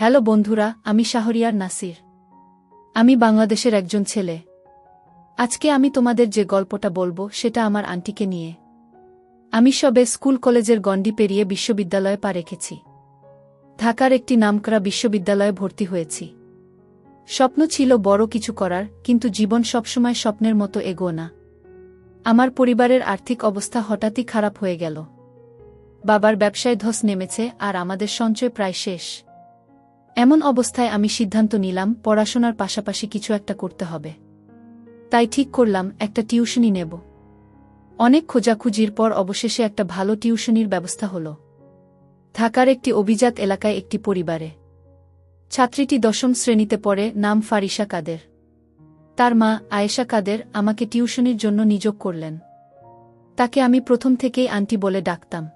Hello বন্ধুরা, আমি শাহরিয়ার নাসির। আমি বাংলাদেশের একজন ছেলে। আজকে আমি তোমাদের যে গল্পটা বলব, সেটা আমার আন্টিকে নিয়ে। আমি সবে স্কুল কলেজের গণ্ডি পেরিয়ে বিশ্ববিদ্যালয়ে পা রেখেছি। ঢাকার একটি নামকরা বিশ্ববিদ্যালয়ে ভর্তি হয়েছি। স্বপ্ন ছিল বড় কিছু করার, কিন্তু জীবন সবসময় স্বপ্নের মতো এগো না। আমার পরিবারের আর্থিক অবস্থা হঠাৎই খারাপ হয়ে গেল। বাবার ব্যবসায় ধস নেমেছে আর আমাদের সঞ্চয় প্রায় শেষ। এমন অবস্থায় আমি সিদ্ধান্ত নিলাম, পড়াশোনার পাশাপাশি কিছু একটা করতে হবে। তাই ঠিক করলাম, একটা টিউশনি নেব। অনেক খোঁজাখুঁজির পর অবশেষে একটা ভালো টিউশনির ব্যবস্থা হল। ঢাকার একটি অভিজাত এলাকায় একটি পরিবারে। ছাত্রীটি দশম শ্রেণীতে পড়ে, নাম ফারিসা কাদের। তার মা, আয়েশা কাদের, আমাকে টিউশনির জন্য নিযোগ করলেন। তাকে আমি প্রথম থেকেই আন্টি বলে ডাকতাম।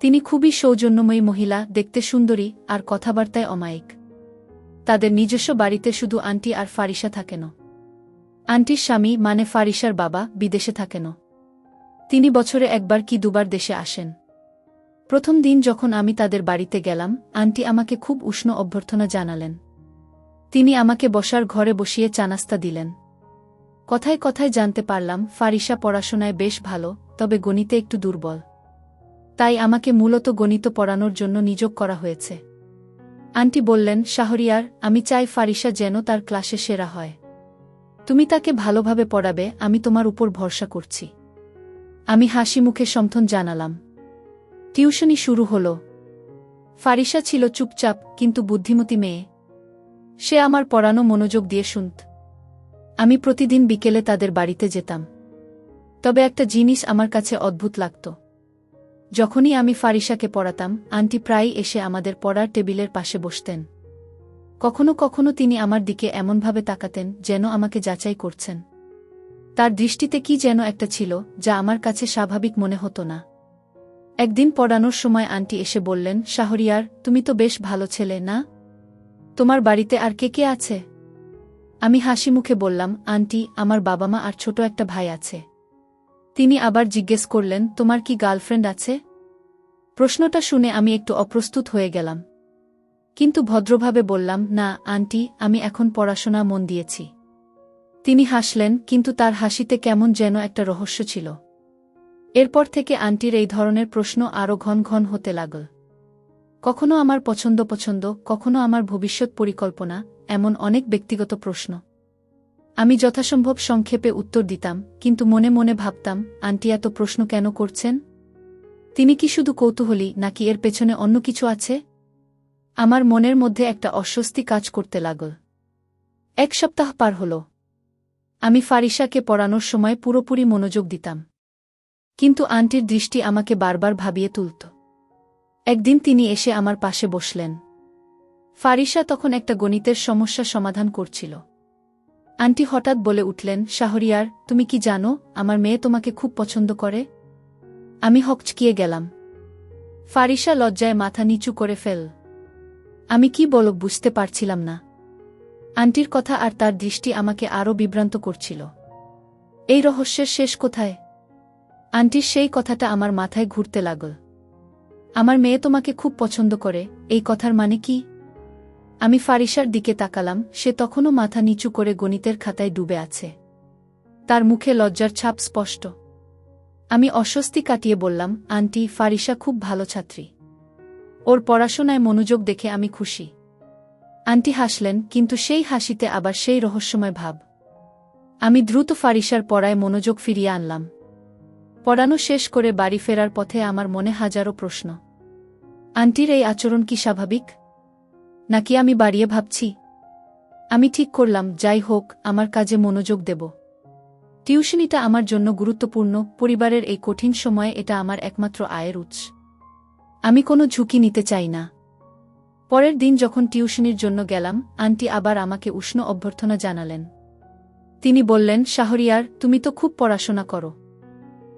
তিনি খুবই সৌজন্যময়ী মহিলা, দেখতে সুন্দরী, আর কথাবার্তায় অমায়িক। তাদের নিজস্ব বাড়িতে শুধু আন্টি আর ফারিসা থাকেন আন্টির স্বামী মানে ফারিসার বাবা, বিদেশে থাকেন তিনি বছরে একবার কি দুবার দেশে আসেন। প্রথম দিন যখন আমি তাদের বাড়িতে গেলাম, আন্টি আমাকে খুব উষ্ণ অভ্যর্থনা জানালেন। তিনি আমাকে বসার ঘরে বসিয়ে চানাস্তা দিলেন। কথায় কথায় জানতে পারলাম ফারিসা পড়াশোনায় বেশ ভালো, তবে গণিতে একটু দুর্বল। তাই আমাকে মূলত গণিত পড়ানোর জন্য নিযোগ করা হয়েছে। আন্টি বললেন, শাহরিয়ার, আমি চাই ফারিসা যেন তার ক্লাসে সেরা হয়। তুমি তাকে ভালোভাবে পড়াবে, আমি তোমার উপর ভরসা করছি আমি হাসি মুখে সমথন জানালাম। টিউশনি শুরু হল। ফারিসা ছিল চুপচাপ, কিন্তু বুদ্ধিমতী মেয়ে। সে আমার পড়ানো মনোযোগ দিয়ে শুনত। আমি প্রতিদিন বিকেলে তাদের বাড়িতে যেতাম। তবে একটা জিনিস আমার কাছে অদ্ভুত লাগত। যখনই আমি ফারিসাকে পড়াতাম, আন্টি প্রায়ই এসে আমাদের পড়ার টেবিলের পাশে বসতেন। কখনো কখনো তিনি আমার দিকে এমনভাবে তাকাতেন যেন আমাকে যাচাই করছেন। তার দৃষ্টিতে কি যেন একটা ছিল, যা আমার কাছে স্বাভাবিক মনে হতো না। একদিন পড়ানোর সময় আন্টি এসে বললেন, শাহরিয়ার, তুমি তো বেশ ভালো ছেলে, না? তোমার বাড়িতে আর কে কে আছে? আমি হাসি মুখে বললাম, আন্টি, আমার বাবা মা আর ছোট একটা ভাই আছে। তিনি আবার জিজ্ঞেস করলেন, তোমার কি গার্লফ্রেন্ড আছে? প্রশ্নটা শুনে আমি একটু অপ্রস্তুত হয়ে গেলাম। কিন্তু ভদ্রভাবে বললাম, না, আন্টি, আমি এখন পড়াশোনা মন দিয়েছি। তিনি হাসলেন, কিন্তু তার হাসিতে কেমন যেন একটা রহস্য ছিল। এরপর থেকে আন্টির এই ধরনের প্রশ্ন আরও ঘন ঘন হতে লাগল। কখনো আমার পছন্দ পছন্দ, কখনো আমার ভবিষ্যৎ পরিকল্পনা, এমন অনেক ব্যক্তিগত প্রশ্ন। আমি যথাসম্ভব সংক্ষেপে উত্তর দিতাম, কিন্তু মনে মনে ভাবতাম, আন্টি এত প্রশ্ন কেন করছেন? তিনি কি শুধু কৌতূহলী নাকি এর পেছনে অন্য কিছু আছে? আমার মনের মধ্যে একটা অস্বস্তি কাজ করতে লাগল। এক সপ্তাহ পার হল। আমি ফারিসাকে পড়ানোর সময় পুরোপুরি মনোযোগ দিতাম। কিন্তু আন্টির দৃষ্টি আমাকে বারবার ভাবিয়ে তুলত। একদিন তিনি এসে আমার পাশে বসলেন। ফারিসা তখন একটা গণিতের সমস্যা সমাধান করছিল। আন্টি হঠাৎ বলে উঠলেন, শাহরিয়ার, তুমি কি জানো, আমার মেয়ে তোমাকে খুব পছন্দ করে? আমি হকচকিয়ে গেলাম। ফারিসা লজ্জায় মাথা নিচু করে ফেল। আমি কি বল বুঝতে পারছিলাম না। আন্টির কথা আর তার দৃষ্টি আমাকে আরও বিভ্রান্ত করছিল। এই রহস্যের শেষ কোথায়? আন্টির সেই কথাটা আমার মাথায় ঘুরতে লাগল। আমার মেয়ে তোমাকে খুব পছন্দ করে, এই কথার মানে কি? আমি ফারিসার দিকে তাকালাম, সে তখনও মাথা নিচু করে গণিতের খাতায় ডুবে আছে। তার মুখে লজ্জার ছাপ স্পষ্ট। আমি অস্বস্তি কাটিয়ে বললাম, আন্টি ফারিসা খুব ভালো ছাত্রী। ওর পড়াশোনায় মনোযোগ দেখে আমি খুশি। আন্টি হাসলেন, কিন্তু সেই হাসিতে আবার সেই রহস্যময় ভাব। আমি দ্রুত ফারিসার পড়ায় মনোযোগ ফিরিয়ে আনলাম। পড়ানো শেষ করে বাড়ি ফেরার পথে আমার মনে হাজারো প্রশ্ন। আন্টির এই আচরণ কি স্বাভাবিক? নাকি আমি বাড়িয়ে ভাবছি? আমি ঠিক করলাম, যাই হোক, আমার কাজে মনোযোগ দেব। টিউশনিটা আমার জন্য গুরুত্বপূর্ণ, পরিবারের এই কঠিন সময়ে এটা আমার একমাত্র আয়ের উৎস। আমি কোনো ঝুঁকি নিতে চাই না। পরের দিন যখন টিউশনির জন্য গেলাম, আন্টি আবার আমাকে উষ্ণ অভ্যর্থনা জানালেন। তিনি বললেন, শাহরিয়ার, তুমি তো খুব পড়াশোনা করো।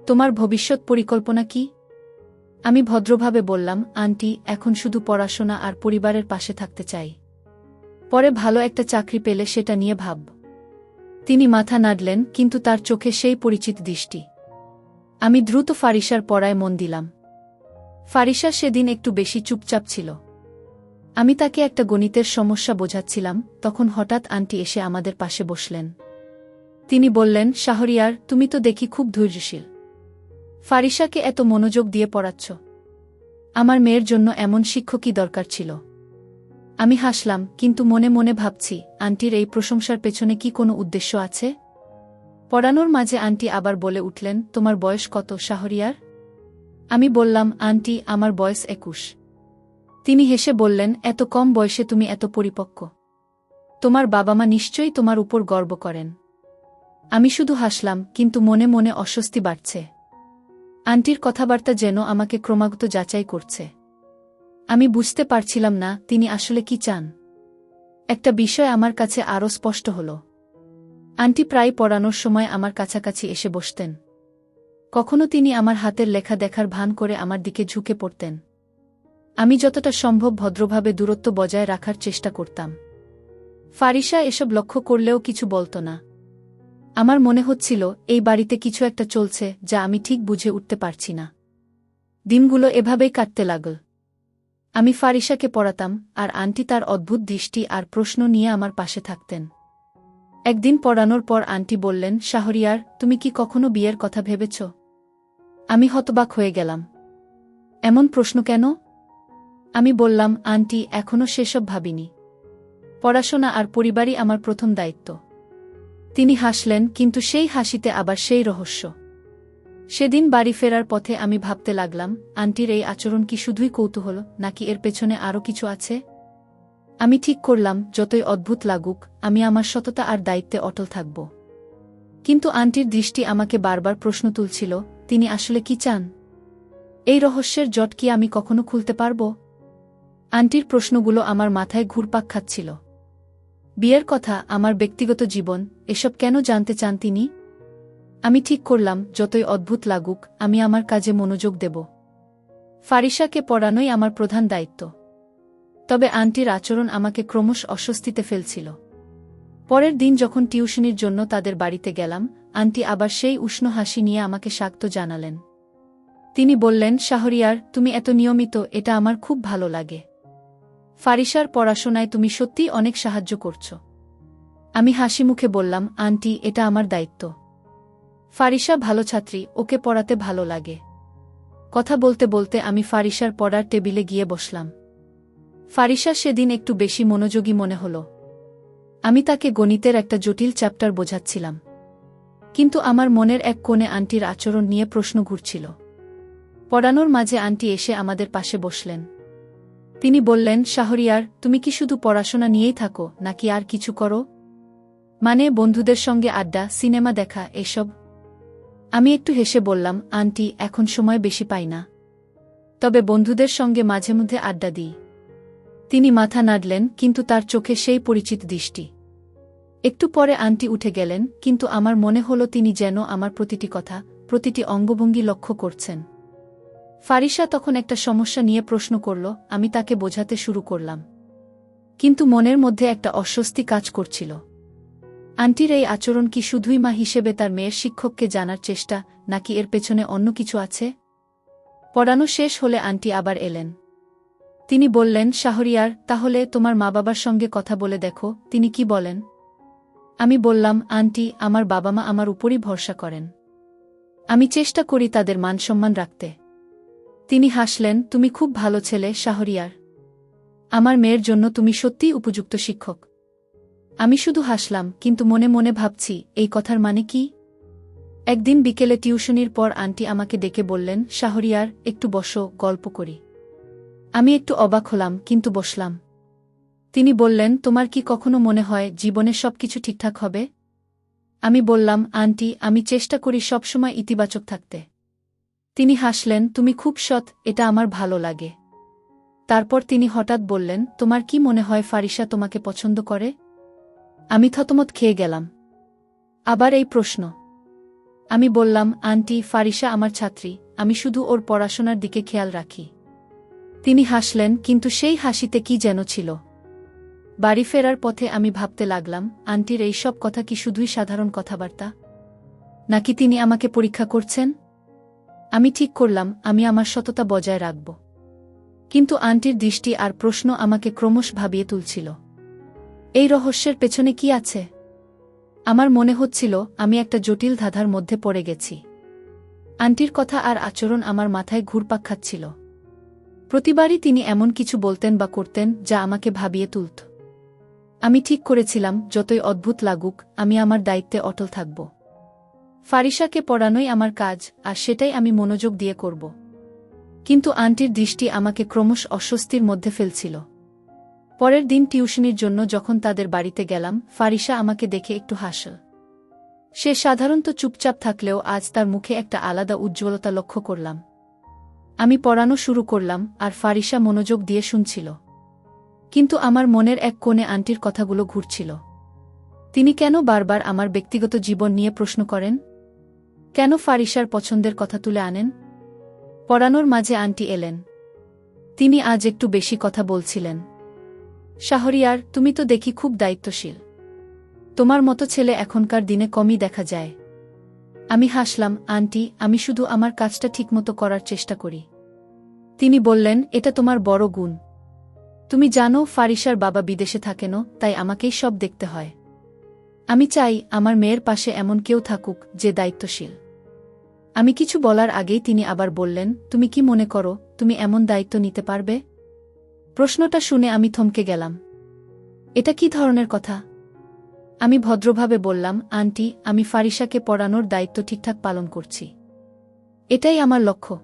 তোমার ভবিষ্যৎ পরিকল্পনা কি? আমি ভদ্রভাবে বললাম, আন্টি, এখন শুধু পড়াশোনা আর পরিবারের পাশে থাকতে চাই। পরে ভালো একটা চাকরি পেলে সেটা নিয়ে ভাব। তিনি মাথা নাড়লেন, কিন্তু তার চোখে সেই পরিচিত দৃষ্টি। আমি দ্রুত ফারিসার পড়ায় মন দিলাম। ফারিসা সেদিন একটু বেশি চুপচাপ ছিল। আমি তাকে একটা গণিতের সমস্যা বোঝাচ্ছিলাম, তখন হঠাৎ আন্টি এসে আমাদের পাশে বসলেন। তিনি বললেন, শাহরিয়ার, তুমি তো দেখি খুব ধৈর্যশীল। ফারিসাকে এত মনোযোগ দিয়ে পড়াচ্ছ। আমার মেয়ের জন্য এমন শিক্ষকই দরকার ছিল। আমি হাসলাম, কিন্তু মনে মনে ভাবছি, আন্টির এই প্রশংসার পেছনে কি কোনো উদ্দেশ্য আছে? পড়ানোর মাঝে আন্টি আবার বলে উঠলেন, তোমার বয়স কত, শাহরিয়ার? আমি বললাম, আন্টি, আমার বয়স একুশ। তিনি হেসে বললেন, এত কম বয়সে তুমি এত পরিপক্ক। তোমার বাবা মা নিশ্চয়ই তোমার উপর গর্ব করেন। আমি শুধু হাসলাম, কিন্তু মনে মনে অস্বস্তি বাড়ছে। আন্টির কথাবার্তা যেন আমাকে ক্রমাগত যাচাই করছে। আমি বুঝতে পারছিলাম না তিনি আসলে কি চান। একটা বিষয় আমার কাছে আরও স্পষ্ট হল। আন্টি প্রায় পড়ানোর সময় আমার কাছাকাছি এসে বসতেন। কখনো তিনি আমার হাতের লেখা দেখার ভান করে আমার দিকে ঝুঁকে পড়তেন। আমি যতটা সম্ভব ভদ্রভাবে দূরত্ব বজায় রাখার চেষ্টা করতাম। ফারিসা এসব লক্ষ্য করলেও কিছু বলত না। আমার মনে হচ্ছিল, এই বাড়িতে কিছু একটা চলছে যা আমি ঠিক বুঝে উঠতে পারছি না। দিনগুলো এভাবেই কাটতে লাগল। আমি ফারিসাকে পড়াতাম, আর আন্টি তার অদ্ভুত দৃষ্টি আর প্রশ্ন নিয়ে আমার পাশে থাকতেন। একদিন পড়ানোর পর আন্টি বললেন, শাহরিয়ার, তুমি কি কখনো বিয়ের কথা ভেবেছ? আমি হতবাক হয়ে গেলাম। এমন প্রশ্ন কেন? আমি বললাম, আন্টি এখনও সেসব ভাবিনি। পড়াশোনা আর পরিবারই আমার প্রথম দায়িত্ব। তিনি হাসলেন, কিন্তু সেই হাসিতে আবার সেই রহস্য। সেদিন বাড়ি ফেরার পথে আমি ভাবতে লাগলাম, আন্টির এই আচরণ কি শুধুই কৌতূহল, নাকি এর পেছনে আরও কিছু আছে? আমি ঠিক করলাম, যতই অদ্ভুত লাগুক, আমি আমার সততা আর দায়িত্বে অটল থাকব। কিন্তু আন্টির দৃষ্টি আমাকে বারবার প্রশ্ন তুলছিল, তিনি আসলে কি চান? এই রহস্যের জট কি আমি কখনো খুলতে পারব? আন্টির প্রশ্নগুলো আমার মাথায় ঘুরপাক খাচ্ছিল। বিয়ের কথা, আমার ব্যক্তিগত জীবন, এসব কেন জানতে চান তিনি? আমি ঠিক করলাম, যতই অদ্ভুত লাগুক, আমি আমার কাজে মনোযোগ দেব। ফারিসাকে পড়ানোই আমার প্রধান দায়িত্ব। তবে আন্টির আচরণ আমাকে ক্রমশ অস্বস্তিতে ফেলছিল। পরের দিন যখন টিউশনির জন্য তাদের বাড়িতে গেলাম, আন্টি আবার সেই উষ্ণ হাসি নিয়ে আমাকে শাক্ত জানালেন। তিনি বললেন, শাহরিয়ার, তুমি এত নিয়মিত, এটা আমার খুব ভালো লাগে। ফারিসার পড়াশোনায় তুমি সত্যিই অনেক সাহায্য করছ। আমি হাসি মুখে বললাম, আন্টি, এটা আমার দায়িত্ব। ফারিসা ভালো ছাত্রী, ওকে পড়াতে ভালো লাগে। কথা বলতে বলতে আমি ফারিসার পড়ার টেবিলে গিয়ে বসলাম। ফারিসা সেদিন একটু বেশি মনোযোগী মনে হল। আমি তাকে গণিতের একটা জটিল চ্যাপ্টার বোঝাচ্ছিলাম। কিন্তু আমার মনের এক কোণে আন্টির আচরণ নিয়ে প্রশ্ন ঘুরছিল। পড়ানোর মাঝে আন্টি এসে আমাদের পাশে বসলেন। তিনি বললেন, শাহরিয়ার, তুমি কি শুধু পড়াশোনা নিয়েই থাকো, নাকি আর কিছু করো? মানে বন্ধুদের সঙ্গে আড্ডা, সিনেমা দেখা, এসব আমি একটু হেসে বললাম, আন্টি, এখন সময় বেশি পাই না। তবে বন্ধুদের সঙ্গে মাঝে মধ্যে আড্ডা দিই। তিনি মাথা নাড়লেন, কিন্তু তার চোখে সেই পরিচিত দৃষ্টি। একটু পরে আন্টি উঠে গেলেন, কিন্তু আমার মনে হল তিনি যেন আমার প্রতিটি কথা, প্রতিটি অঙ্গভঙ্গি লক্ষ্য করছেন। ফারিসা তখন একটা সমস্যা নিয়ে প্রশ্ন করল, আমি তাকে বোঝাতে শুরু করলাম। কিন্তু মনের মধ্যে একটা অস্বস্তি কাজ করছিল। আন্টির এই আচরণ কি শুধুই মা হিসেবে তার মেয়ের শিক্ষককে জানার চেষ্টা, নাকি এর পেছনে অন্য কিছু আছে? পড়ানো শেষ হলে আন্টি আবার এলেন। তিনি বললেন, শাহরিয়ার, তাহলে তোমার মা বাবার সঙ্গে কথা বলে দেখো, তিনি কি বলেন? আমি বললাম, আন্টি, আমার বাবা মা আমার উপরই ভরসা করেন। আমি চেষ্টা করি তাদের মানসম্মান রাখতে। তিনি হাসলেন, তুমি খুব ভালো ছেলে, শাহরিয়ার। আমার মেয়ের জন্য তুমি সত্যিই উপযুক্ত শিক্ষক। আমি শুধু হাসলাম, কিন্তু মনে মনে ভাবছি, এই কথার মানে কি? একদিন বিকেলে টিউশনির পর আন্টি আমাকে ডেকে বললেন, শাহরিয়ার, একটু বসো, গল্প করি। আমি একটু অবাক হলাম, কিন্তু বসলাম। তিনি বললেন, তোমার কি কখনো মনে হয় জীবনে সব কিছু ঠিকঠাক হবে? আমি বললাম, আন্টি, আমি চেষ্টা করি সবসময় ইতিবাচক থাকতে। তিনি হাসলেন, তুমি খুব সৎ, এটা আমার ভালো লাগে। তারপর তিনি হঠাৎ বললেন, তোমার কি মনে হয় ফারিসা তোমাকে পছন্দ করে? আমি থতমত খেয়ে গেলাম। আবার এই প্রশ্ন। আমি বললাম, আন্টি ফারিসা আমার ছাত্রী, আমি শুধু ওর পড়াশোনার দিকে খেয়াল রাখি। তিনি হাসলেন, কিন্তু সেই হাসিতে কি যেন ছিল? বাড়ি ফেরার পথে আমি ভাবতে লাগলাম, আন্টির এই সব কথা কি শুধুই সাধারণ কথাবার্তা? নাকি তিনি আমাকে পরীক্ষা করছেন? আমি ঠিক করলাম, আমি আমার সততা বজায় রাখব। কিন্তু আন্টির দৃষ্টি আর প্রশ্ন আমাকে ক্রমশ ভাবিয়ে তুলছিল। এই রহস্যের পেছনে কি আছে? আমার মনে হচ্ছিল, আমি একটা জটিল ধাঁধার মধ্যে পড়ে গেছি। আন্টির কথা আর আচরণ আমার মাথায় ঘুরপাক খাচ্ছিল। প্রতিবারই তিনি এমন কিছু বলতেন বা করতেন, যা আমাকে ভাবিয়ে তুলত। আমি ঠিক করেছিলাম, যতই অদ্ভুত লাগুক, আমি আমার দায়িত্বে অটল থাকব। ফারিসাকে পড়ানোই আমার কাজ, আর সেটাই আমি মনোযোগ দিয়ে করব। কিন্তু আন্টির দৃষ্টি আমাকে ক্রমশ অস্বস্তির মধ্যে ফেলছিল। পরের দিন টিউশনির জন্য যখন তাদের বাড়িতে গেলাম ফারিসা আমাকে দেখে একটু হাসল। সে সাধারণত চুপচাপ থাকলেও আজ তার মুখে একটা আলাদা উজ্জ্বলতা লক্ষ্য করলাম। আমি পড়ানো শুরু করলাম আর ফারিসা মনোযোগ দিয়ে শুনছিল। কিন্তু আমার মনের এক কোণে আন্টির কথাগুলো ঘুরছিল। তিনি কেন বারবার আমার ব্যক্তিগত জীবন নিয়ে প্রশ্ন করেন? কেন ফারিসার পছন্দের কথা তুলে আনেন? পড়ানোর মাঝে আন্টি এলেন। তিনি আজ একটু বেশি কথা বলছিলেন। শাহরিয়ার, তুমি তো দেখি খুব দায়িত্বশীল। তোমার মতো ছেলে এখনকার দিনে কমই দেখা যায়। আমি হাসলাম, আন্টি, আমি শুধু আমার কাজটা ঠিকমতো করার চেষ্টা করি। তিনি বললেন, এটা তোমার বড় গুণ। তুমি জানো ফারিসার বাবা বিদেশে থাকেনও, তাই আমাকেই সব দেখতে হয়। আমি চাই, আমার মেয়ের পাশে এমন কেউ থাকুক, যে দায়িত্বশীল। আমি কিছু বলার আগেই তিনি আবার বললেন, তুমি কি মনে করো, তুমি এমন দায়িত্ব নিতে পারবে? প্রশ্নটা শুনে আমি থমকে গেলাম। এটা কি ধরনের কথা? আমি ভদ্রভাবে বললাম, আন্টি, আমি ফারিসাকে পড়ানোর দায়িত্ব ঠিকঠাক পালন করছি। এটাই আমার লক্ষ্য।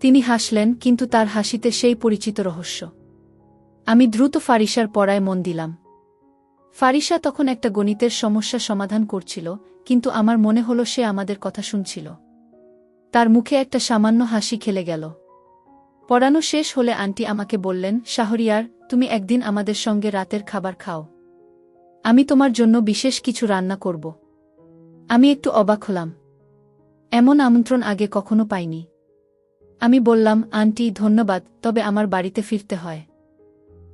তিনি হাসলেন, কিন্তু তার হাসিতে সেই পরিচিত রহস্য। আমি দ্রুত ফারিসার পড়ায় মন দিলাম। ফারিসা তখন একটা গণিতের সমস্যা সমাধান করছিল, কিন্তু আমার মনে হল সে আমাদের কথা শুনছিল। তার মুখে একটা সামান্য হাসি খেলে গেল। পড়ানো শেষ হলে আন্টি আমাকে বললেন, শাহরিয়ার, তুমি একদিন আমাদের সঙ্গে রাতের খাবার খাও। আমি তোমার জন্য বিশেষ কিছু রান্না করব। আমি একটু অবাক হলাম। এমন আমন্ত্রণ আগে কখনো পাইনি। আমি বললাম, আন্টি, ধন্যবাদ, তবে আমার বাড়িতে ফিরতে হয়।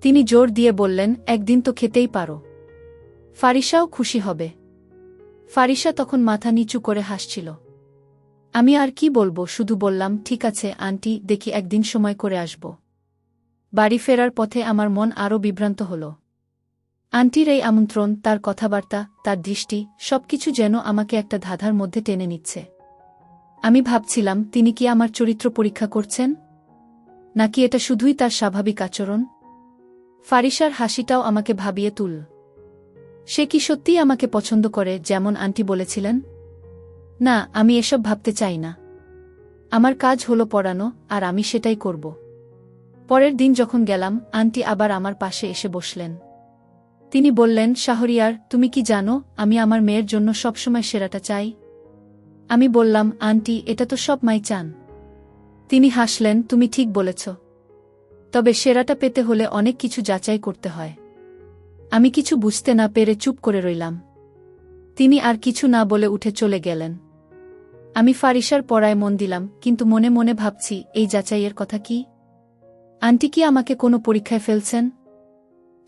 তিনি জোর দিয়ে বললেন, একদিন তো খেতেই পারো। ফারিসাও খুশি হবে। ফারিসা তখন মাথা নিচু করে হাসছিল। আমি আর কি বলব? শুধু বললাম, ঠিক আছে, আন্টি, দেখি একদিন সময় করে আসব। বাড়ি ফেরার পথে আমার মন আরও বিভ্রান্ত হল। আন্টির এই আমন্ত্রণ, তার কথাবার্তা, তার দৃষ্টি, সবকিছু যেন আমাকে একটা ধাঁধার মধ্যে টেনে নিচ্ছে। আমি ভাবছিলাম, তিনি কি আমার চরিত্র পরীক্ষা করছেন? নাকি এটা শুধুই তার স্বাভাবিক আচরণ? ফারিসার হাসিটাও আমাকে ভাবিয়ে তুল। সে কি সত্যিই আমাকে পছন্দ করে? যেমন আন্টি বলেছিলেন। না, আমি এসব ভাবতে চাই না। আমার কাজ হলো পড়ানো, আর আমি সেটাই করব। পরের দিন যখন গেলাম, আন্টি আবার আমার পাশে এসে বসলেন। তিনি বললেন, শাহরিয়ার, তুমি কি জানো, আমি আমার মেয়ের জন্য সবসময় সেরাটা চাই? আমি বললাম, আন্টি, এটা তো সব মাই চান। তিনি হাসলেন, তুমি ঠিক বলেছ। তবে সেরাটা পেতে হলে অনেক কিছু যাচাই করতে হয়। আমি কিছু বুঝতে না পেরে চুপ করে রইলাম। তিনি আর কিছু না বলে উঠে চলে গেলেন। আমি ফারিসার পড়ায় মন দিলাম, কিন্তু মনে মনে ভাবছি, এই যাচাইয়ের কথা কি? আন্টি কি আমাকে কোনো পরীক্ষায় ফেলছেন?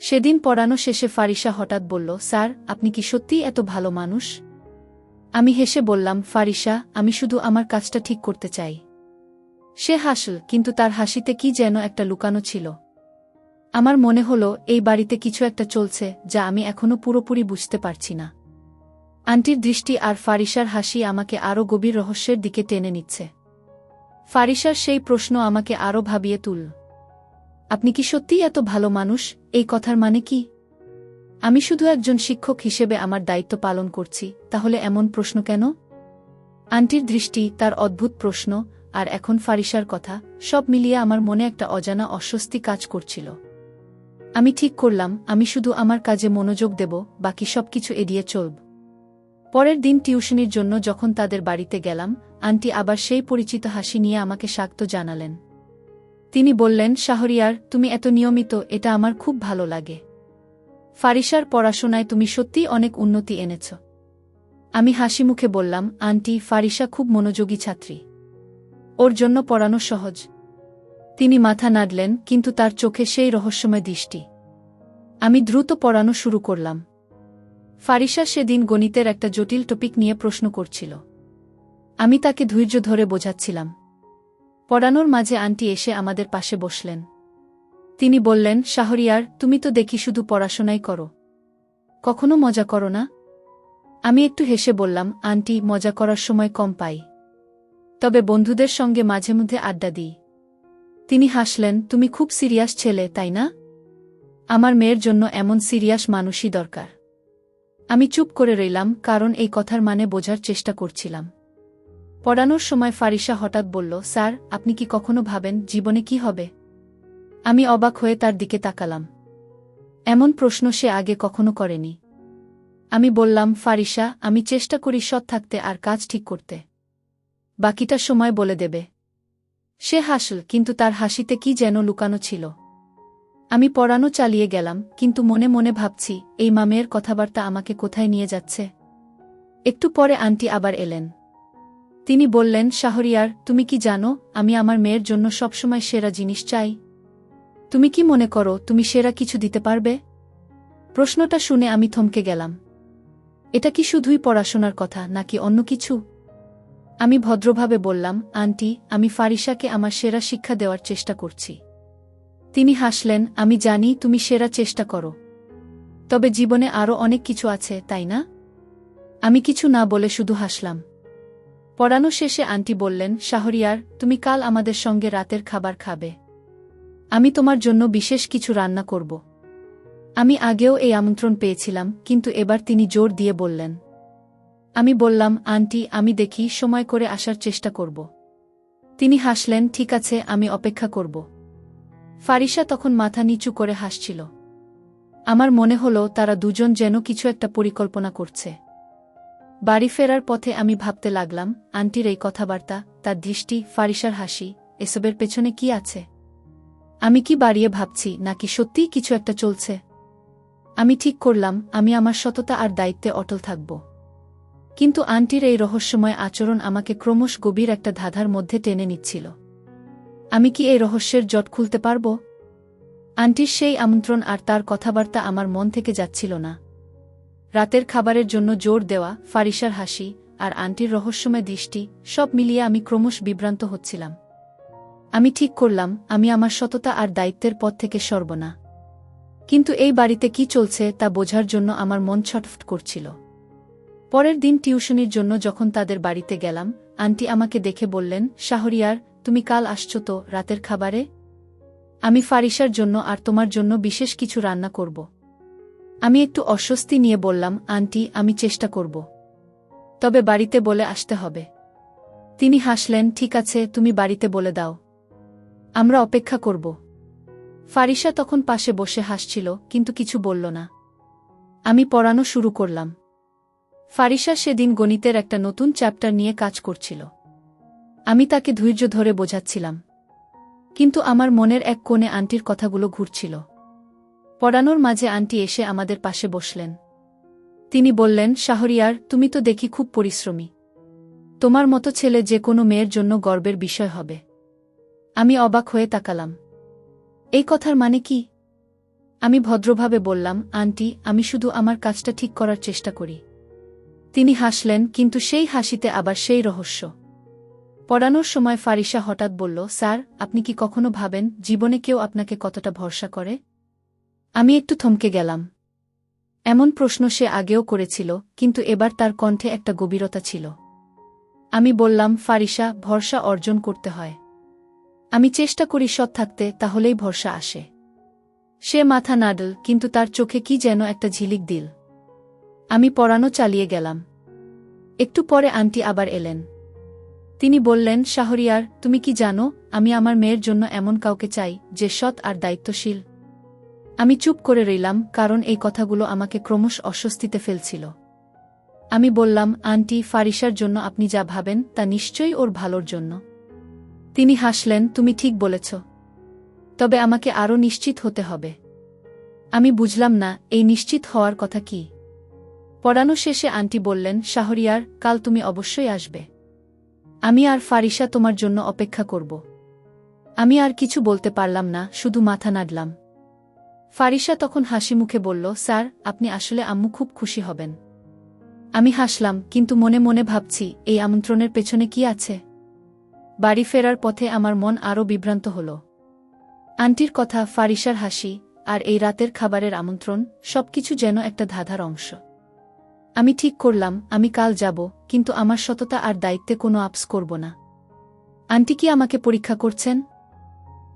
সেদিন পড়ানো শেষে ফারিসা হঠাৎ বলল, স্যার, আপনি কি সত্যিই এত ভালো মানুষ? আমি হেসে বললাম ফারিসা আমি শুধু আমার কাজটা ঠিক করতে চাই। সে হাসল, কিন্তু তার হাসিতে কি যেন একটা লুকানো ছিল। আমার মনে হলো, এই বাড়িতে কিছু একটা চলছে, যা আমি এখনও পুরোপুরি বুঝতে পারছি না। আন্টির দৃষ্টি আর ফারিসার হাসি আমাকে আরও গভীর রহস্যের দিকে টেনে নিচ্ছে। ফারিসার সেই প্রশ্ন আমাকে আরও ভাবিয়ে তুল। আপনি কি সত্যিই এত ভালো মানুষ? এই কথার মানে কি? আমি শুধু একজন শিক্ষক হিসেবে আমার দায়িত্ব পালন করছি, তাহলে এমন প্রশ্ন কেন? আন্টির দৃষ্টি তার অদ্ভুত প্রশ্ন আর এখন ফারিসার কথা, সব মিলিয়ে আমার মনে একটা অজানা অস্বস্তি কাজ করছিল। আমি ঠিক করলাম, আমি শুধু আমার কাজে মনোযোগ দেব, বাকি সব কিছু এড়িয়ে চলব। পরের দিন টিউশনির জন্য যখন তাদের বাড়িতে গেলাম, আন্টি আবার সেই পরিচিত হাসি নিয়ে আমাকে শাক্ত জানালেন। তিনি বললেন, শাহরিয়ার, তুমি এত নিয়মিত, এটা আমার খুব ভালো লাগে। ফারিসার পড়াশোনায় তুমি সত্যিই অনেক উন্নতি এনেছ আমি হাসি মুখে বললাম, আন্টি, ফারিসা খুব মনোযোগী ছাত্রী। ওর জন্য পড়ানো সহজ তিনি মাথা নাড়লেন, কিন্তু তার চোখে সেই রহস্যময় দৃষ্টি। আমি দ্রুত পড়ানো শুরু করলাম। ফারিসা সেদিন গণিতের একটা জটিল টপিক নিয়ে প্রশ্ন করছিল। আমি তাকে ধৈর্য ধরে বোঝাচ্ছিলাম। পড়ানোর মাঝে আন্টি এসে আমাদের পাশে বসলেন। তিনি বললেন, শাহরিয়ার, তুমি তো দেখি শুধু পড়াশোনাই করো। কখনো মজা করো না? আমি একটু হেসে বললাম, আন্টি, মজা করার সময় কম পাই। তবে বন্ধুদের সঙ্গে মাঝে মধ্যে আড্ডা দিই। তিনি হাসলেন, তুমি খুব সিরিয়াস ছেলে, তাই না? আমার মেয়ের জন্য এমন সিরিয়াস মানুষই দরকার। আমি চুপ করে রইলাম, কারণ এই কথার মানে বোঝার চেষ্টা করছিলাম। পড়ানোর সময় ফারিসা হঠাৎ বলল, স্যার, আপনি কি কখনো ভাবেন জীবনে কি হবে? আমি অবাক হয়ে তার দিকে তাকালাম। এমন প্রশ্ন সে আগে কখনো করেনি। আমি বললাম ফারিসা আমি চেষ্টা করি সৎ থাকতে আর কাজ ঠিক করতে। বাকিটা সময় বলে দেবে। সে হাসল, কিন্তু তার হাসিতে কি যেন লুকানো ছিল। আমি পড়ানো চালিয়ে গেলাম, কিন্তু মনে মনে ভাবছি, এই মামের কথাবার্তা আমাকে কোথায় নিয়ে যাচ্ছে? একটু পরে আন্টি আবার এলেন। তিনি বললেন, শাহরিয়ার, তুমি কি জানো, আমি আমার মেয়ের জন্য সবসময় সেরা জিনিস চাই? তুমি কি মনে করো, তুমি সেরা কিছু দিতে পারবে? প্রশ্নটা শুনে আমি থমকে গেলাম। এটা কি শুধুই পড়াশোনার কথা, নাকি অন্য কিছু? আমি ভদ্রভাবে বললাম, আন্টি, আমি ফারিসাকে আমার সেরা শিক্ষা দেওয়ার চেষ্টা করছি। তিনি হাসলেন, আমি জানি তুমি সেরা চেষ্টা করো। তবে জীবনে আরও অনেক কিছু আছে, তাই না? আমি কিছু না বলে শুধু হাসলাম। পড়ানো শেষে আন্টি বললেন, শাহরিয়ার, তুমি কাল আমাদের সঙ্গে রাতের খাবার খাবে। আমি তোমার জন্য বিশেষ কিছু রান্না করব। আমি আগেও এই আমন্ত্রণ পেয়েছিলাম, কিন্তু এবার তিনি জোর দিয়ে বললেন, আমি বললাম, আন্টি, আমি দেখি সময় করে আসার চেষ্টা করব। তিনি হাসলেন, ঠিক আছে, আমি অপেক্ষা করব। ফারিসা তখন মাথা নিচু করে হাসছিল। আমার মনে হলো তারা দুজন যেন কিছু একটা পরিকল্পনা করছে। বাড়ি ফেরার পথে আমি ভাবতে লাগলাম, আন্টির এই কথাবার্তা, তার দৃষ্টি ফারিসার হাসি, এসবের পেছনে কি আছে? আমি কি বাড়িয়ে ভাবছি, নাকি সত্যিই কিছু একটা চলছে? আমি ঠিক করলাম, আমি আমার সততা আর দায়িত্বে অটল থাকব। কিন্তু আন্টির এই রহস্যময় আচরণ আমাকে ক্রমশ গভীর একটা ধাঁধার মধ্যে টেনে নিচ্ছিল। আমি কি এই রহস্যের জট খুলতে পারব? আন্টির সেই আমন্ত্রণ আর তার কথাবার্তা আমার মন থেকে যাচ্ছিল না। রাতের খাবারের জন্য জোর দেওয়া ফারিসার হাসি আর আন্টির রহস্যময় দৃষ্টি সব মিলিয়ে আমি ক্রমশ বিভ্রান্ত হচ্ছিলাম। আমি ঠিক করলাম, আমি আমার সততা আর দায়িত্বের পথ থেকে সরব না। কিন্তু এই বাড়িতে কি চলছে তা বোঝার জন্য আমার মন ছটফট করছিল। পরের দিন টিউশনির জন্য যখন তাদের বাড়িতে গেলাম, আন্টি আমাকে দেখে বললেন, শাহরিয়ার তুমি কাল আসছো তো রাতের খাবারে? আমি ফারিসার জন্য আর তোমার জন্য বিশেষ কিছু রান্না করব। আমি একটু অস্বস্তি নিয়ে বললাম, আন্টি, আমি চেষ্টা করব। তবে বাড়িতে বলে আসতে হবে। তিনি হাসলেন, ঠিক আছে, তুমি বাড়িতে বলে দাও। আমরা অপেক্ষা করব। ফারিসা তখন পাশে বসে হাসছিল, কিন্তু কিছু বলল না। আমি পড়ানো শুরু করলাম। ফারিসা সেদিন গণিতের একটা নতুন চ্যাপ্টার নিয়ে কাজ করছিল। আমি তাকে ধৈর্য ধরে বোঝাচ্ছিলাম। কিন্তু আমার মনের এক কোণে আন্টির কথাগুলো ঘুরছিল। পড়ানোর মাঝে আন্টি এসে আমাদের পাশে বসলেন। তিনি বললেন, শাহরিয়ার, তুমি তো দেখি খুব পরিশ্রমী। তোমার মতো ছেলে যে কোনো মেয়ের জন্য গর্বের বিষয় হবে। আমি অবাক হয়ে তাকালাম। এই কথার মানে কি? আমি ভদ্রভাবে বললাম, আন্টি, আমি শুধু আমার কাজটা ঠিক করার চেষ্টা করি। তিনি হাসলেন, কিন্তু সেই হাসিতে আবার সেই রহস্য। পড়ানোর সময় ফারিসা হঠাৎ বলল, স্যার, আপনি কি কখনো ভাবেন জীবনে কেউ আপনাকে কতটা ভরসা করে? আমি একটু থমকে গেলাম। এমন প্রশ্ন সে আগেও করেছিল, কিন্তু এবার তার কণ্ঠে একটা গভীরতা ছিল। আমি বললাম ফারিসা ভরসা অর্জন করতে হয়। আমি চেষ্টা করি সৎ থাকতে, তাহলেই ভরসা আসে। সে মাথা নাডল, কিন্তু তার চোখে কি যেন একটা ঝিলিক দিল। আমি পড়ানো চালিয়ে গেলাম। একটু পরে আন্টি আবার এলেন। তিনি বললেন, শাহরিয়ার, তুমি কি জানো, আমি আমার মেয়ের জন্য এমন কাউকে চাই, যে সৎ আর দায়িত্বশীল? আমি চুপ করে রইলাম, কারণ এই কথাগুলো আমাকে ক্রমশ অস্বস্তিতে ফেলছিল। আমি বললাম, আন্টি, ফারিসার জন্য আপনি যা ভাবেন, তা নিশ্চয়ই ওর ভালোর জন্য। তিনি হাসলেন, তুমি ঠিক বলেছ। তবে আমাকে আরও নিশ্চিত হতে হবে। আমি বুঝলাম না, এই নিশ্চিত হওয়ার কথা কি? পড়ানো শেষে আন্টি বললেন, শাহরিয়ার, কাল তুমি অবশ্যই আসবে। আমি আর ফারিসা তোমার জন্য অপেক্ষা করব। আমি আর কিছু বলতে পারলাম না, শুধু মাথা নাড়লাম। ফারিসা তখন হাসি মুখে বলল, স্যার, আপনি আসলে আম্মু খুব খুশি হবেন। আমি হাসলাম, কিন্তু মনে মনে ভাবছি, এই আমন্ত্রণের পেছনে কি আছে? বাড়ি ফেরার পথে আমার মন আরও বিভ্রান্ত হল। আন্টির কথা ফারিসার হাসি, আর এই রাতের খাবারের আমন্ত্রণ, সবকিছু যেন একটা ধাঁধার অংশ। আমি ঠিক করলাম, আমি কাল যাব, কিন্তু আমার সততা আর দায়িত্বে কোনো আপস করব না। আন্টি কি আমাকে পরীক্ষা করছেন?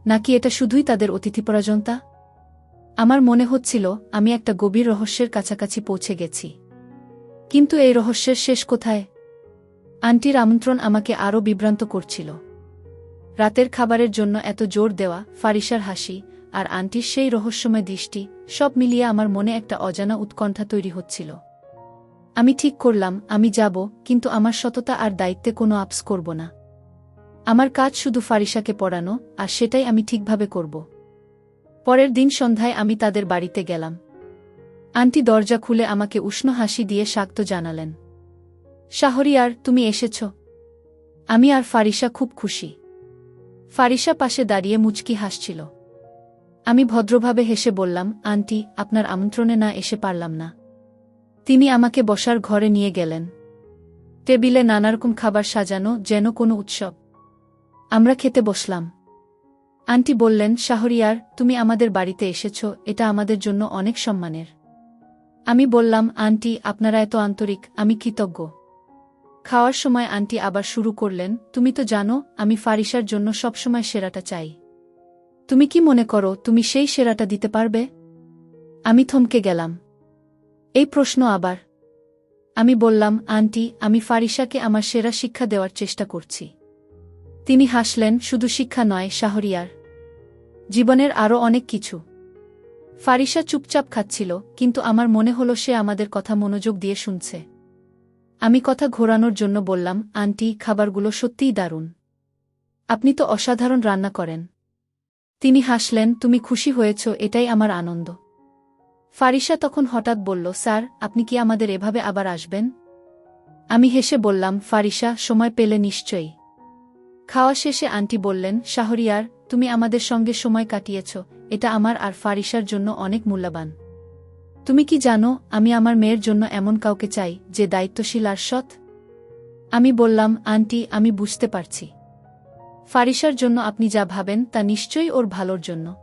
নাকি এটা শুধুই তাদের অতিথিপরাজনতা আমার মনে হচ্ছিল, আমি একটা গভীর রহস্যের কাছাকাছি পৌঁছে গেছি। কিন্তু এই রহস্যের শেষ কোথায়? আন্টির আমন্ত্রণ আমাকে আরও বিভ্রান্ত করছিল। রাতের খাবারের জন্য এত জোর দেওয়া ফারিসার হাসি, আর আন্টির সেই রহস্যময় দৃষ্টি, সব মিলিয়ে আমার মনে একটা অজানা উৎকণ্ঠা তৈরি হচ্ছিল। আমি ঠিক করলাম, আমি যাব, কিন্তু আমার সততা আর দায়িত্বে কোনো আপস করব না। আমার কাজ শুধু ফারিসাকে পড়ানো, আর সেটাই আমি ঠিকভাবে করব। পরের দিন সন্ধ্যায় আমি তাদের বাড়িতে গেলাম। আন্টি দরজা খুলে আমাকে উষ্ণ হাসি দিয়ে শাক্ত জানালেন। শাহরিয়ার, তুমি এসেছ? আমি আর ফারিসা খুব খুশি। ফারিসা পাশে দাঁড়িয়ে মুচকি হাসছিল। আমি ভদ্রভাবে হেসে বললাম, আন্টি, আপনার আমন্ত্রণে না এসে পারলাম না। তিনি আমাকে বসার ঘরে নিয়ে গেলেন। টেবিলে নানারকম খাবার সাজানো যেন কোনো উৎসব। আমরা খেতে বসলাম। আন্টি বললেন, শাহরিয়ার, তুমি আমাদের বাড়িতে এসেছ, এটা আমাদের জন্য অনেক সম্মানের। আমি বললাম, আন্টি, আপনারা এত আন্তরিক, আমি কৃতজ্ঞ। খাওয়ার সময় আন্টি আবার শুরু করলেন, তুমি তো জানো, আমি ফারিসার জন্য সবসময় সেরাটা চাই। তুমি কি মনে করো, তুমি সেই সেরাটা দিতে পারবে? আমি থমকে গেলাম। এই প্রশ্ন আবার। আমি বললাম, আন্টি, আমি ফারিসাকে আমার সেরা শিক্ষা দেওয়ার চেষ্টা করছি। তিনি হাসলেন, শুধু শিক্ষা নয়, শাহরিয়ার। জীবনের আরও অনেক কিছু। ফারিসা চুপচাপ খাচ্ছিল, কিন্তু আমার মনে হলো সে আমাদের কথা মনোযোগ দিয়ে শুনছে। আমি কথা ঘোরানোর জন্য বললাম, আন্টি, খাবারগুলো সত্যিই দারুণ। আপনি তো অসাধারণ রান্না করেন। তিনি হাসলেন, তুমি খুশি হয়েছ, এটাই আমার আনন্দ। ফারিসা তখন হঠাৎ বলল, স্যার, আপনি কি আমাদের এভাবে আবার আসবেন? আমি হেসে বললাম ফারিসা সময় পেলে নিশ্চয়ই। খাওয়া শেষে আন্টি বললেন, শাহরিয়ার, তুমি আমাদের সঙ্গে সময় কাটিয়েছ, এটা আমার আর ফারিসার জন্য অনেক মূল্যবান। তুমি কি জানো, আমি আমার মেয়ের জন্য এমন কাউকে চাই, যে দায়িত্বশীল আর সৎ? আমি বললাম, আন্টি, আমি বুঝতে পারছি। ফারিসার জন্য আপনি যা ভাবেন, তা নিশ্চয়ই ওর ভালোর জন্য।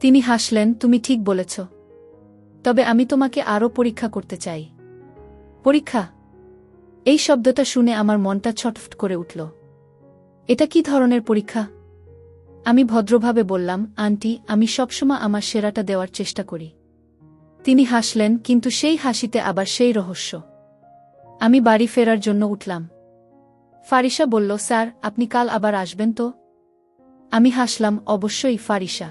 তিনি হাসলেন, তুমি ঠিক বলেছ। তবে আমি তোমাকে আরও পরীক্ষা করতে চাই। পরীক্ষা? এই শব্দটা শুনে আমার মনটা ছটফট করে উঠল। এটা কি ধরনের পরীক্ষা? আমি ভদ্রভাবে বললাম, আন্টি, আমি সবসময় আমার সেরাটা দেওয়ার চেষ্টা করি। তিনি হাসলেন, কিন্তু সেই হাসিতে আবার সেই রহস্য। আমি বাড়ি ফেরার জন্য উঠলাম। ফারিসা বলল, স্যার, আপনি কাল আবার আসবেন তো? আমি হাসলাম, অবশ্যই ফারিসা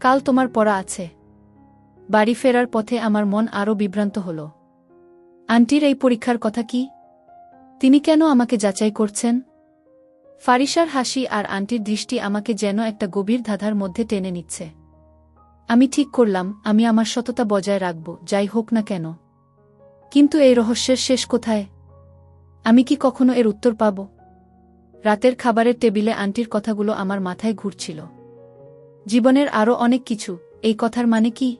কাল তোমার পড়া আছে। বাড়ি ফেরার পথে আমার মন আরও বিভ্রান্ত হল। আন্টির এই পরীক্ষার কথা কি? তিনি কেন আমাকে যাচাই করছেন? ফারিসার হাসি আর আন্টির দৃষ্টি আমাকে যেন একটা গভীর ধাঁধার মধ্যে টেনে নিচ্ছে। আমি ঠিক করলাম, আমি আমার সততা বজায় রাখব, যাই হোক না কেন। কিন্তু এই রহস্যের শেষ কোথায়? আমি কি কখনো এর উত্তর পাব? রাতের খাবারের টেবিলে আন্টির কথাগুলো আমার মাথায় ঘুরছিল। জীবনের আরও অনেক কিছু, এই কথার মানে কি?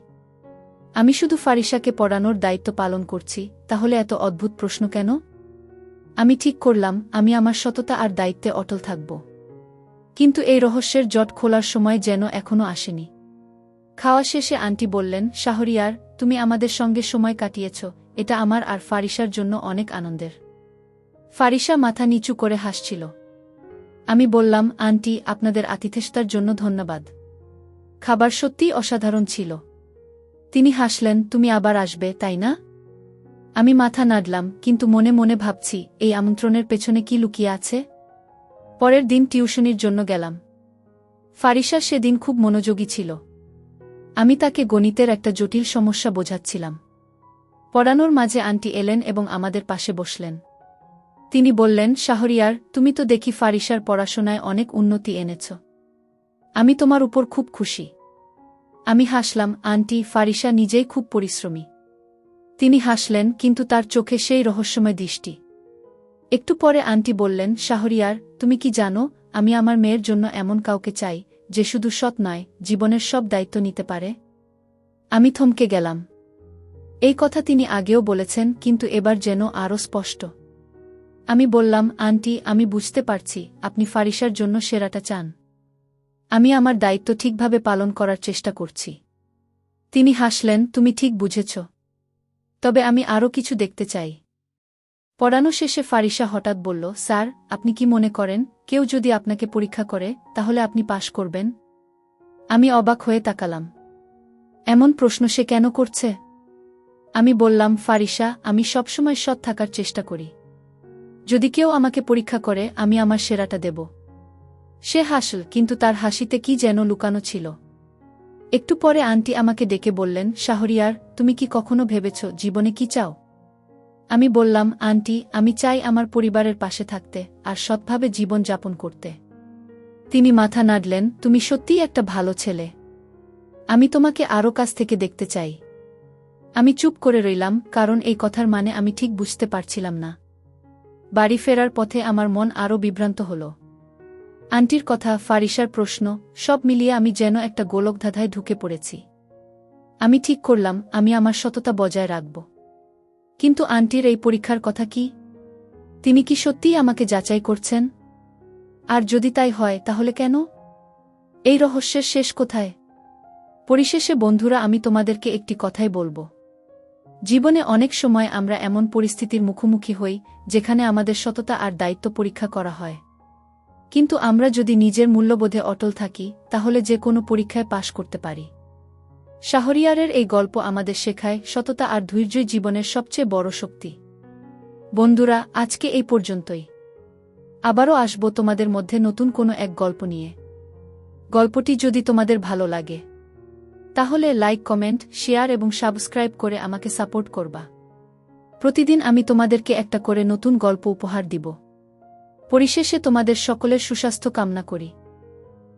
আমি শুধু ফারিসাকে পড়ানোর দায়িত্ব পালন করছি, তাহলে এত অদ্ভুত প্রশ্ন কেন? আমি ঠিক করলাম, আমি আমার সততা আর দায়িত্বে অটল থাকব। কিন্তু এই রহস্যের জট খোলার সময় যেন এখনও আসেনি। খাওয়া শেষে আন্টি বললেন, শাহরিয়ার, তুমি আমাদের সঙ্গে সময় কাটিয়েছ, এটা আমার আর ফারিসার জন্য অনেক আনন্দের ফারিসা মাথা নিচু করে হাসছিল। আমি বললাম, আন্টি, আপনাদের আতিথেষ্টার জন্য ধন্যবাদ। খাবার সত্যিই অসাধারণ ছিল। তিনি হাসলেন, তুমি আবার আসবে, তাই না? আমি মাথা নাড়লাম, কিন্তু মনে মনে ভাবছি, এই আমন্ত্রণের পেছনে কি লুকিয়ে আছে? পরের দিন টিউশনির জন্য গেলাম। ফারিসা সেদিন খুব মনোযোগী ছিল। আমি তাকে গণিতের একটা জটিল সমস্যা বোঝাচ্ছিলাম। পড়ানোর মাঝে আন্টি এলেন এবং আমাদের পাশে বসলেন। তিনি বললেন, শাহরিয়ার, তুমি তো দেখি ফারিসার পড়াশোনায় অনেক উন্নতি এনেছ। আমি তোমার উপর খুব খুশি। আমি হাসলাম, আন্টি ফারিসা নিজেই খুব পরিশ্রমী। তিনি হাসলেন, কিন্তু তার চোখে সেই রহস্যময় দৃষ্টি। একটু পরে আন্টি বললেন, শাহরিয়ার, তুমি কি জানো, আমি আমার মেয়ের জন্য এমন কাউকে চাই, যে শুধু সৎ নয়, জীবনের সব দায়িত্ব নিতে পারে? আমি থমকে গেলাম। এই কথা তিনি আগেও বলেছেন, কিন্তু এবার যেন আরও স্পষ্ট। আমি বললাম, আন্টি, আমি বুঝতে পারছি, আপনি ফারিসার জন্য সেরাটা চান। আমি আমার দায়িত্ব ঠিকভাবে পালন করার চেষ্টা করছি। তিনি হাসলেন, তুমি ঠিক বুঝেছ। তবে আমি আরও কিছু দেখতে চাই। পড়ানো শেষে ফারিসা হঠাৎ বলল, স্যার, আপনি কি মনে করেন, কেউ যদি আপনাকে পরীক্ষা করে, তাহলে আপনি পাশ করবেন? আমি অবাক হয়ে তাকালাম। এমন প্রশ্ন সে কেন করছে? আমি বললাম ফারিসা আমি সবসময় সৎ থাকার চেষ্টা করি। যদি কেউ আমাকে পরীক্ষা করে, আমি আমার সেরাটা দেব। সে হাসল, কিন্তু তার হাসিতে কি যেন লুকানো ছিল। একটু পরে আন্টি আমাকে ডেকে বললেন, শাহরিয়ার, তুমি কি কখনো ভেবেছ জীবনে কি চাও? আমি বললাম, আন্টি, আমি চাই আমার পরিবারের পাশে থাকতে, আর সৎভাবে জীবন যাপন করতে। তিনি মাথা নাড়লেন, তুমি সত্যিই একটা ভালো ছেলে। আমি তোমাকে আরও কাছ থেকে দেখতে চাই। আমি চুপ করে রইলাম, কারণ এই কথার মানে আমি ঠিক বুঝতে পারছিলাম না। বাড়ি ফেরার পথে আমার মন আরও বিভ্রান্ত হল। আন্টির কথা ফারিসার প্রশ্ন, সব মিলিয়ে আমি যেন একটা গোলকধাঁধায় ঢুকে পড়েছি। আমি ঠিক করলাম, আমি আমার সততা বজায় রাখব। কিন্তু আন্টির এই পরীক্ষার কথা কি? তিনি কি সত্যিই আমাকে যাচাই করছেন? আর যদি তাই হয়, তাহলে কেন? এই রহস্যের শেষ কোথায়? পরিশেষে, বন্ধুরা, আমি তোমাদেরকে একটি কথাই বলব। জীবনে অনেক সময় আমরা এমন পরিস্থিতির মুখোমুখি হই, যেখানে আমাদের সততা আর দায়িত্ব পরীক্ষা করা হয়। কিন্তু আমরা যদি নিজের মূল্যবোধে অটল থাকি, তাহলে যে কোনো পরীক্ষায় পাশ করতে পারি। শাহরিয়ারের এই গল্প আমাদের শেখায় সততা আর ধৈর্যই জীবনের সবচেয়ে বড় শক্তি। বন্ধুরা, আজকে এই পর্যন্তই। আবারও আসব তোমাদের মধ্যে নতুন কোনো এক গল্প নিয়ে। গল্পটি যদি তোমাদের ভালো লাগে, তাহলে লাইক, কমেন্ট, শেয়ার এবং সাবস্ক্রাইব করে আমাকে সাপোর্ট করবা। প্রতিদিন আমি তোমাদেরকে একটা করে নতুন গল্প উপহার দিব। পরিশেষে তোমাদের সকলের সুস্বাস্থ্য কামনা করি।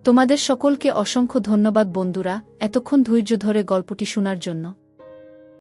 তোমাদের সকলকে অসংখ্য ধন্যবাদ বন্ধুরা, এতক্ষণ ধৈর্য ধরে গল্পটি শোনার জন্য।